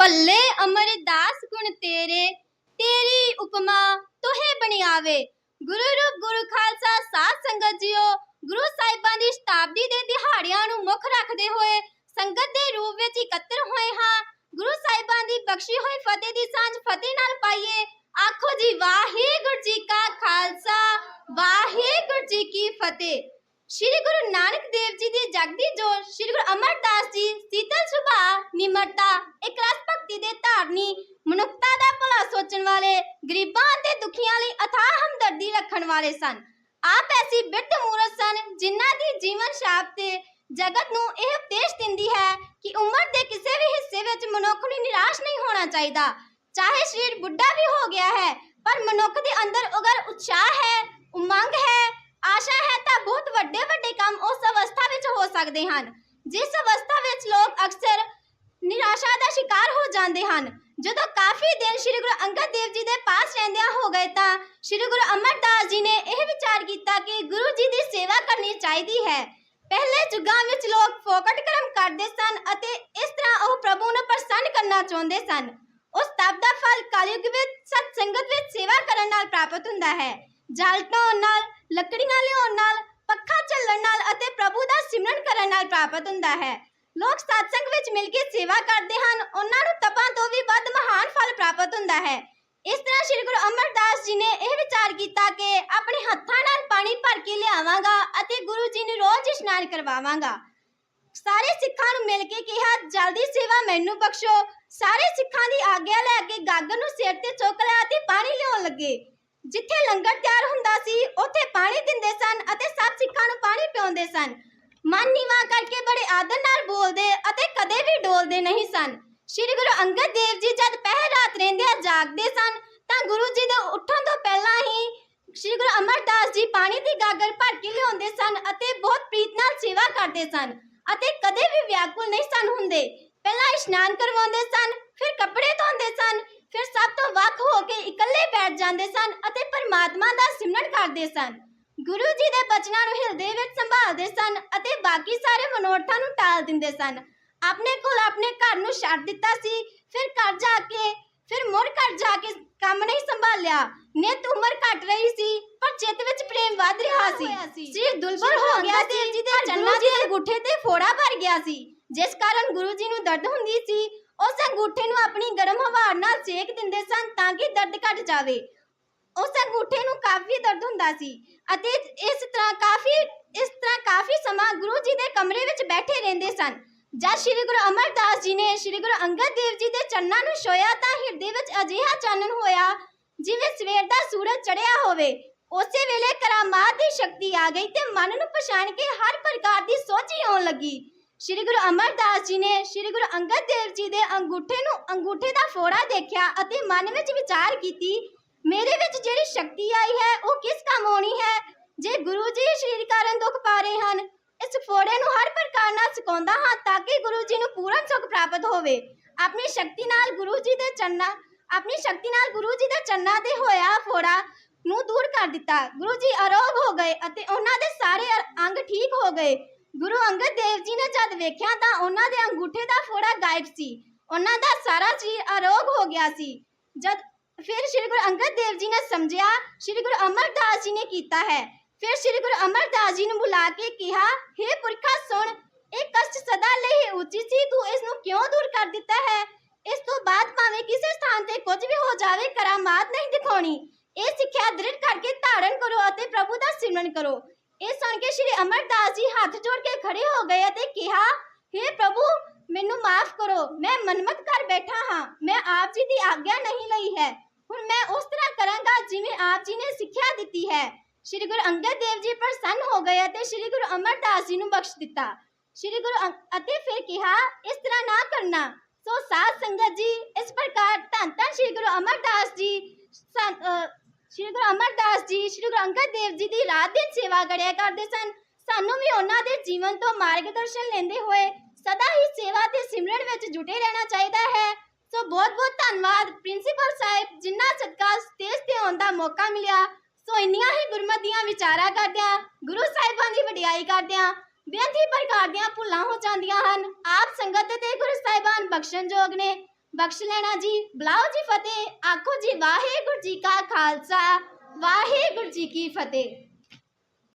ਭੱਲੇ ਅਮਰਦਾਸ ਗੁਣ ਤੇਰੇ, ਤੇਰੀ ਉਪਮਾ ਤੋਹੇ ਬਣਿਆਵੇ। ਗੁਰੂ ਰੂਪ, ਗੁਰੂ ਖਾਲਸਾ, ਸਾਧ ਸੰਗਤ ਜੀਓ, ਗੁਰੂ ਸਾਹਿਬਾਂ ਦੀ ਸ਼ਤਾਬਦੀ ਦੇ ਦਿਹਾੜਿਆਂ ਨੂੰ ਮੁੱਖ ਰੱਖਦੇ ਹੋਏ ਸੰਗਤ ਦੇ ਰੂਪ ਵਿੱਚ ਇਕੱਤਰ ਹੋਏ ਹਾਂ। ਗੁਰੂ ਸਾਹਿਬਾਂ ਦੀ ਬਖਸ਼ੀ ਹੋਈ ਫਤਿਹ ਦੀ ਸਾਂਝ ਫਤਿਹ ਨਾਲ ਪਾਈਏ। ਆਖੋ ਜੀ, ਵਾਹਿਗੁਰੂ ਜੀ ਕਾ ਖਾਲਸਾ, ਵਾਹਿਗੁਰੂ ਜੀ ਕੀ ਫਤਿਹ। ਸ਼੍ਰੀ ਗੁਰੂ ਨਾਨਕ ਦੇਵ ਜੀ ਦੀ ਜਗਦੀ ਜੋਤ ਸ਼੍ਰੀ ਗੁਰੂ ਅਮਰਦਾਸ ਜੀ, ਸੀਤਲ ਸੁਭਾਅ, ਨਿਮਰਤਾ ਦੇ ਮਨੁੱਖਤਾ ਦਾ ਭਲਾ ਸੋਚਣ ਵਾਲੇ, ਗਰੀਬਾਂ ਅਤੇ ਦੁਖੀਆਂ ਲਈ ਅਥਾਹ ਹਮਦਰਦੀ ਰੱਖਣ ਵਾਲੇ ਸਨ। ਆਪ ਐਸੀ ਬਿਰਧ ਮੂਰਤ ਸਨ ਜਿਨ੍ਹਾਂ ਦੀ ਜੀਵਨ ਛਾਪ ਤੇ ਜਗਤ ਨੂੰ ਇਹ ਉਪਦੇਸ਼ ਦਿੰਦੀ ਹੈ ਕਿ ਉਮਰ ਦੇ ਕਿਸੇ ਵੀ ਹਿੱਸੇ ਵਿੱਚ ਮਨੁੱਖ ਨੂੰ ਨਿਰਾਸ਼ ਨਹੀਂ ਹੋਣਾ ਚਾਹੀਦਾ। ਚਾਹੇ ਸਰੀਰ ਬੁੱਢਾ ਵੀ ਹੋ ਗਿਆ ਹੈ, ਪਰ ਮਨੁੱਖ ਦੇ ਅੰਦਰ ਅਗਰ ਉਤਸ਼ਾਹ ਹੈ, ਉਮੰਗ ਹੈ, ਆਸ਼ਾ ਹੈ ਤਾਂ ਬਹੁਤ ਵੱਡੇ ਵੱਡੇ ਕੰਮ ਉਸ ਅਵਸਥਾ ਵਿੱਚ ਹੋ ਸਕਦੇ ਹਨ, ਜਿਸ ਅਵਸਥਾ ਵਿੱਚ ਲੋਕ ਅਕਸਰ ਨਿਰਾਸ਼ਾ ਦਾ ਸ਼ਿਕਾਰ ਹੋ ਜਾਂਦੇ ਹਨ। ਜਦੋਂ ਕਾਫੀ ਦਿਨ ਸ੍ਰੀ ਗੁਰੂ ਅੰਗਦ ਦੇਵ ਜੀ ਦੇ ਪਾਸ ਰਹਿੰਦਿਆਂ ਹੋ ਗਏ ਤਾਂ ਸ੍ਰੀ ਗੁਰੂ ਅਮਰਦਾਸ ਜੀ ਨੇ ਇਹ ਵਿਚਾਰ ਕੀਤਾ ਕਿ ਗੁਰੂ ਜੀ ਦੀ ਸੇਵਾ ਕਰਨੀ ਚਾਹੀਦੀ ਹੈ। ਪਹਿਲੇ ਯੁੱਗਾਂ ਵਿੱਚ ਲੋਕ ਫੋਕਟ ਕਰਮ ਕਰਦੇ ਸਨ ਅਤੇ ਇਸ ਤਰ੍ਹਾਂ ਉਹ ਪ੍ਰਭੂ ਨੂੰ ਪ੍ਰਸੰਨ ਕਰਨਾ ਚਾਹੁੰਦੇ ਸਨ। ਉਸ ਤਪ ਦਾ ਫਲ ਕਲਯੁਗ ਵਿੱਚ ਸਤ ਸੰਗਤ ਵਿੱਚ ਸੇਵਾ ਕਰਨ ਨਾਲ ਪ੍ਰਾਪਤ ਹੁੰਦਾ ਹੈ। ਜਲ ਢੋਣ ਨਾਲ, ਲੱਕੜੀਆਂ ਲਿਆਉਣ ਨਾਲ, ਪੱਖਾ ਚੱਲਣ ਨਾਲ ਅਤੇ ਪ੍ਰਭੂ ਦਾ ਸਿਮਰਨ ਕਰਨ ਨਾਲ ਪ੍ਰਾਪਤ ਹੁੰਦਾ ਹੈ। ਲੋਕ ਸਤਸੰਗ ਵਿੱਚ ਮਿਲ ਕੇ ਸੇਵਾ ਕਰਦੇ ਹਨ। ਉਹਨਾਂ ਨੂੰ ਤਪਾਂ ਤੋਂ ਵੀ ਵੱਧ ਮਹਾਨ ਫਲ ਪ੍ਰਾਪਤ ਹੁੰਦਾ ਹੈ। ਇਸ ਤਰ੍ਹਾਂ ਸ੍ਰੀ ਗੁਰੂ ਅਮਰਦਾਸ ਜੀ ਨੇ ਇਹ ਵਿਚਾਰ ਕੀਤਾ ਕਿ ਆਪਣੇ ਹੱਥਾਂ ਨਾਲ ਪਾਣੀ ਭਰ ਕੇ ਲਿਆਵਾਂਗਾ ਅਤੇ ਗੁਰੂ ਜੀ ਨੂੰ ਰੋਜ਼ ਇਸ਼ਨਾਨ ਕਰਵਾਵਾਂਗਾ। ਸਾਰੇ ਸਿੱਖਾਂ ਨੂੰ ਮਿਲ ਕੇ ਕਿਹਾ, ਜਲਦੀ ਸੇਵਾ ਮੈਨੂੰ ਬਖਸ਼ੋ। ਸਾਰੇ ਸਿੱਖਾਂ ਦੀ ਆਗਿਆ ਲੈ ਕੇ ਗਾਗਰ ਨੂੰ ਸਿਰ ਤੇ ਚੁੱਕ ਲਿਆ ਅਤੇ ਪਾਣੀ ਲਿਆਉਣ ਲੱਗੇ। ਜਿੱਥੇ ਲੰਗਰ ਤਿਆਰ ਹੁੰਦਾ ਸੀ, ਉੱਥੇ ਪਾਣੀ ਦਿੰਦੇ ਸਨ ਅਤੇ ਸਭ ਸਿੱਖਾਂ ਨੂੰ ਪਾਣੀ ਪਿਆਉਂਦੇ ਸਨ। ਮਨ ਨੀਵਾ ਕਰਕੇ ਬੜੇ ਆਦਰ ਨਾਲ ਬੋਲਦੇ ਅਤੇ ਕਦੇ ਵੀ ਡੋਲਦੇ ਨਹੀਂ ਸਨ। ਸ੍ਰੀ ਗੁਰੂ ਅੰਗਦ ਦੇਵ ਜੀ ਜਦ ਪਹਿਰ ਰਾਤ ਰਹਿੰਦਿਆਂ ਜਾਗਦੇ ਸਨ, ਤਾਂ ਗੁਰੂ ਜੀ ਦੇ ਉੱਠਣ ਤੋਂ ਪਹਿਲਾਂ ਹੀ ਸ੍ਰੀ ਗੁਰੂ ਅਮਰਦਾਸ ਜੀ ਪਾਣੀ ਦੀ ਗਾਗਰ ਭਰ ਕੇ ਲਿਆਉਂਦੇ ਸਨ ਅਤੇ ਬਹੁਤ ਪ੍ਰੀਤ ਨਾਲ ਸੇਵਾ ਕਰਦੇ ਸਨ ਅਤੇ ਕਦੇ ਵੀ ਵਿਆਕੁਲ ਨਹੀਂ ਸਨ ਹੁੰਦੇ। ਪਹਿਲਾਂ ਇਸ਼ਨਾਨ ਕਰਵਾਉਂਦੇ ਸਨ, ਫਿਰ ਕੱਪੜੇ ਧੋਂਦੇ ਸਨ, ਫਿਰ ਸਭ ਤੋਂ ਵੱਖ ਹੋ ਕੇ ਇਕੱਲੇ ਬੈਠ ਜਾਂਦੇ ਸਨ ਅਤੇ ਪਰਮਾਤਮਾ ਦਾ ਸਿਮਰਨ ਕਰਦੇ ਸਨ। ਗੁਰੂ ਜੀ ਦੇ ਬਚਨਾਂ ਨੂੰ ਹਿਰਦੇ ਵਿੱਚ ਸੰਭਾਲਦੇ ਸਨ ਬਾਕੀ ਸਾਰੇ ਮਨੋਰਥਾਂ ਨੂੰ ਟਾਲ ਦਿੰਦੇ ਸਨ। ਆਪਣੇ ਕੋਲ ਆਪਣੇ ਘਰ ਨੂੰ ਛੱਡ ਦਿੱਤਾ ਸੀ। ਫਿਰ ਘਰ ਜਾ ਕੇ ਫਿਰ ਮੁੜ ਘਰ ਜਾ ਕੇ ਕੰਮ ਨਹੀਂ ਸੰਭਾਲਿਆ। ਨਿਤ ਉਮਰ ਘਟ ਰਹੀ ਸੀ ਪਰ ਚਿੱਤ ਵਿੱਚ ਪ੍ਰੇਮ ਵੱਧ ਰਿਹਾ ਸੀ। ਸ੍ਰੀ ਦੁਲਬਰ ਹੋ ਗਿਆ ਸੀ ਜੀ ਦੇ ਚੰਨਾ ਦੇ ਅੰਗੂਠੇ ਤੇ ਫੋੜਾ ਭਰ ਗਿਆ ਸੀ। ਜਿਸ ਕਾਰਨ ਗੁਰੂ ਜੀ ਨੂੰ ਦਰਦ ਹੁੰਦੀ ਸੀ ਉਸ ਅੰਗੂਠੇ ਨੂੰ ਆਪਣੀ ਗਰਮ ਹਵਾ ਨਾਲ ਸੇਕ ਦਿੰਦੇ ਸਨ ਤਾਂ ਕਿ ਦਰਦ ਘਟ ਜਾਵੇ। ਉਸ ਅੰਗੂਠੇ ਨੂੰ ਕਾਫੀ ਦਰਦ ਹੁੰਦਾ ਸੀ ਅਤੇ ਇਸ ਤਰ੍ਹਾਂ ਕਾਫੀ ਇਸ ਤਰ੍ਹਾਂ ਕਾਫੀ ਸਮਾਂ ਗੁਰੂ ਜੀ ਦੇ ਕਮਰੇ ਵਿੱਚ ਬੈਠੇ ਰਹਿੰਦੇ ਸਨ। ਜਦ ਸ੍ਰੀ ਗੁਰੂ ਅਮਰਦਾਸ ਜੀ ਨੇ ਸ੍ਰੀ ਗੁਰੂ ਅੰਗਦ ਦੇਵ ਜੀ ਦੇ ਚਰਨਾਂ ਨੂੰ ਛੋਇਆ ਤਾਂ ਹਿਰਦੇ ਵਿੱਚ ਅਜਿਹਾ ਚਾਨਣ ਹੋਇਆ ਜਿਵੇਂ ਸਵੇਰ ਦਾ ਸੂਰਜ ਚੜ੍ਹਿਆ ਹੋਵੇ। ਉਸੇ ਵੇਲੇ ਕਰਾਮਾਤ ਦੀ ਸ਼ਕਤੀ ਆ ਗਈ ਤੇ ਮਨ ਨੂੰ ਪਛਾਣ ਕੇ ਹਰ ਪ੍ਰਕਾਰ ਦੀ ਸੋਝੀ ਆਉਣ ਲੱਗੀ। ਸ੍ਰੀ ਗੁਰੂ ਅਮਰਦਾਸ ਜੀ ਨੇ ਸ੍ਰੀ ਗੁਰੂ ਅੰਗਦ ਦੇਵ ਜੀ ਦੇ ਅੰਗੂਠੇ ਨੂੰ ਅੰਗੂਠੇ ਦਾ ਫੋੜਾ ਦੇਖਿਆ ਅਤੇ ਮਨ ਵਿੱਚ ਵਿਚਾਰ ਕੀਤੀ, ਮੇਰੇ ਵਿੱਚ ਜਿਹੜੀ ਸ਼ਕਤੀ ਆਈ ਹੈ, ਉਹ ਕਿਸ ਕੰਮ ਆਉਣੀ ਹੈ? ਜੇ ਗੁਰੂ ਜੀ ਸਰੀਰ ਕਾਰਨ ਦੁੱਖ ਪਾ ਰਹੇ ਹਨ ਇਸ ਨੂੰ ਹਰ ਪ੍ਰਕਾਰ ਨਾਲ ਸਿਕਾਉਂਦਾ ਹਾਂ ਤਾਂ ਕਿ ਗੁਰੂ ਜੀ ਨੂੰ ਪੂਰਨ ਸੁਖ ਪ੍ਰਾਪਤ ਹੋਵੇ। ਆਪਣੀ ਸ਼ਕਤੀ ਨਾਲ ਗੁਰੂ ਜੀ ਦੇ ਚਰਨਾਂ, ਆਪਣੀ ਸ਼ਕਤੀ ਨਾਲ ਗੁਰੂ ਜੀ ਦੇ ਚਰਨਾਂ ਤੇ ਹੋਇਆ ਫੋੜਾ ਨੂੰ ਦੂਰ ਕਰ ਦਿੱਤਾ। ਗੁਰੂ ਜੀ ਅਰੋਗ ਹੋ ਗਏ ਅਤੇ ਉਹਨਾਂ ਦੇ ਸਾਰੇ ਅੰਗ ਠੀਕ ਹੋ ਗਏ। ਗੁਰੂ ਅੰਗਦ ਦੇਵ ਜੀ ਨੇ ਜਦ ਵੇਖਿਆ ਤਾਂ ਉਹਨਾਂ ਦੇ ਅੰਗੂਠੇ ਦਾ ਫੋੜਾ ਗਾਇਬ ਸੀ। ਉਹਨਾਂ ਦਾ ਸਾਰਾ ਸਰੀਰ ਅਰੋਗ ਹੋ ਗਿਆ ਸੀ। ਜਦ ਫਿਰ ਸ੍ਰੀ ਗੁਰੂ ਅੰਗਦ ਦੇਵ ਜੀ ਨੇ ਸਮਝਿਆ, ਸ੍ਰੀ ਗੁਰੂ ਅਮਰਦਾਸ ਜੀ ਨੇ ਕੀਤਾ ਹੈ। ਫਿਰ ਸ੍ਰੀ ਗੁਰੂ ਅਮਰਦਾਸ ਜੀ ਨੂੰ ਬੁਲਾ ਕੇ ਕਿਹਾ हे ਪੁਰਖਾ ਸੁਣ ਇਹ ਕਸ਼ਟ ਸਦਾ ਲਈ ਹੀ ਉੱਚੀ ਸੀ ਤੂੰ ਇਸ ਨੂੰ ਕਿਉਂ ਦੂਰ ਕਰ ਦਿੱਤਾ ਹੈ ਇਸ ਤੋਂ ਬਾਅਦ ਭਾਵੇਂ ਕਿਸੇ ਸਥਾਨ ਤੇ ਕੁਝ ਵੀ ਹੋ ਜਾਵੇ ਕਰਾਮਾਤ ਨਹੀਂ ਦਿਖਾਉਣੀ ਇਹ ਸਿੱਖਿਆ ਦ੍ਰਿੜ ਕਰਕੇ ਧਾਰਨ ਕਰੋ ਅਤੇ ਪ੍ਰਭੂ ਦਾ ਸਿਮਰਨ ਕਰੋ ਇਹ ਸੁਣ ਕੇ ਸ੍ਰੀ ਅਮਰਦਾਸ ਜੀ ਹੱਥ ਜੋੜ ਕੇ ਖੜੇ ਹੋ ਗਏ ਅਤੇ ਕਿਹਾ हे ਪ੍ਰਭੂ ਮੈਨੂੰ ਮਾਫ ਕਰੋ ਮੈਂ ਮਨਮਤ ਕਰ ਬੈਠਾ ਹਾਂ ਮੈਂ ਆਪ ਜੀ ਦੀ ਆਗਿਆ ਨਹੀਂ ਲਈ ਹੈ ਹੁਣ ਮੈਂ ਉਸ ਤਰ੍ਹਾਂ ਕਰਾਂਗਾ ਜਿਵੇਂ ਆਪ ਜੀ ਨੇ ਸਿੱਖਿਆ ਦਿੱਤੀ ਹੈ ਸ਼੍ਰੀ ਗੁਰੂ ਅੰਗਦ ਦੇਵ ਜੀ ਪ੍ਰਸੰਨ ਹੋ ਗਏ ਅਤੇ ਸ਼੍ਰੀ ਗੁਰੂ ਅਮਰਦਾਸ ਜੀ ਨੂੰ ਬਖਸ਼ ਦਿੱਤਾ। ਸ਼੍ਰੀ ਗੁਰੂ ਅਤੇ ਫਿਰ ਕਿਹਾ, ਇਸ ਤਰ੍ਹਾਂ ਨਾ ਕਰਨਾ। ਸੋ ਸਾਧ ਸੰਗਤ ਜੀ, ਇਸ ਪ੍ਰਕਾਰ ਧੰਨ ਧੰਨ ਸ਼੍ਰੀ ਗੁਰੂ ਅਮਰਦਾਸ ਜੀ ਸ਼੍ਰੀ ਗੁਰੂ ਅਮਰਦਾਸ ਜੀ, ਸ਼੍ਰੀ ਗੁਰੂ ਅੰਗਦ ਦੇਵ ਜੀ ਦੀ ਰਾਤ ਦਿਨ ਸੇਵਾ ਕਰਿਆ ਕਰਦੇ ਸਨ। ਸਾਨੂੰ ਵੀ ਉਹਨਾਂ ਦੇ ਜੀਵਨ ਤੋਂ ਮਾਰਗਦਰਸ਼ਨ ਲੈਂਦੇ ਹੋਏ ਸਦਾ ਹੀ ਸੇਵਾ ਤੇ ਸਿਮਰਨ ਵਿੱਚ ਜੁਟੇ ਰਹਿਣਾ ਚਾਹੀਦਾ ਹੈ। ਸੋ ਬਹੁਤ ਬਹੁਤ ਧੰਨਵਾਦ, ਪ੍ਰਿੰਸੀਪਲ ਸਾਹਿਬ ਜਿਨ੍ਹਾਂ ਸਦਕਾ ਸਟੇਜ ਤੇ ਆਉਣ ਦਾ ਮੌਕਾ ਮਿਲਿਆ। ਸੋ ਇੰਨੀਆਂ ਹੀ ਗੁਰਮਤੀਆਂ ਵਿਚਾਰਾ ਕਰਦਿਆਂ, ਗੁਰੂ ਸਾਹਿਬਾਂ ਦੀ ਵਡਿਆਈ ਕਰਦਿਆਂ ਬੇਅੰਤੀ ਪ੍ਰਕਾਰ ਦੀਆਂ ਭੁੱਲਾਂ ਹੋ ਜਾਂਦੀਆਂ ਹਨ। ਆਪ ਸੰਗਤ ਤੇ ਗੁਰੂ ਸਾਹਿਬਾਨ ਬਖਸ਼ਣਯੋਗ ਨੇ। ਬਖਸ਼ ਲੈਣਾ ਜੀ, ਬੁਲਾਓ ਜੀ ਫਤਿਹ। ਆਖੋ ਜੀ, ਵਾਹਿਗੁਰੂ ਜੀ ਕਾ ਖਾਲਸਾ, ਵਾਹਿਗੁਰੂ ਜੀ ਕੀ ਫਤਿਹ।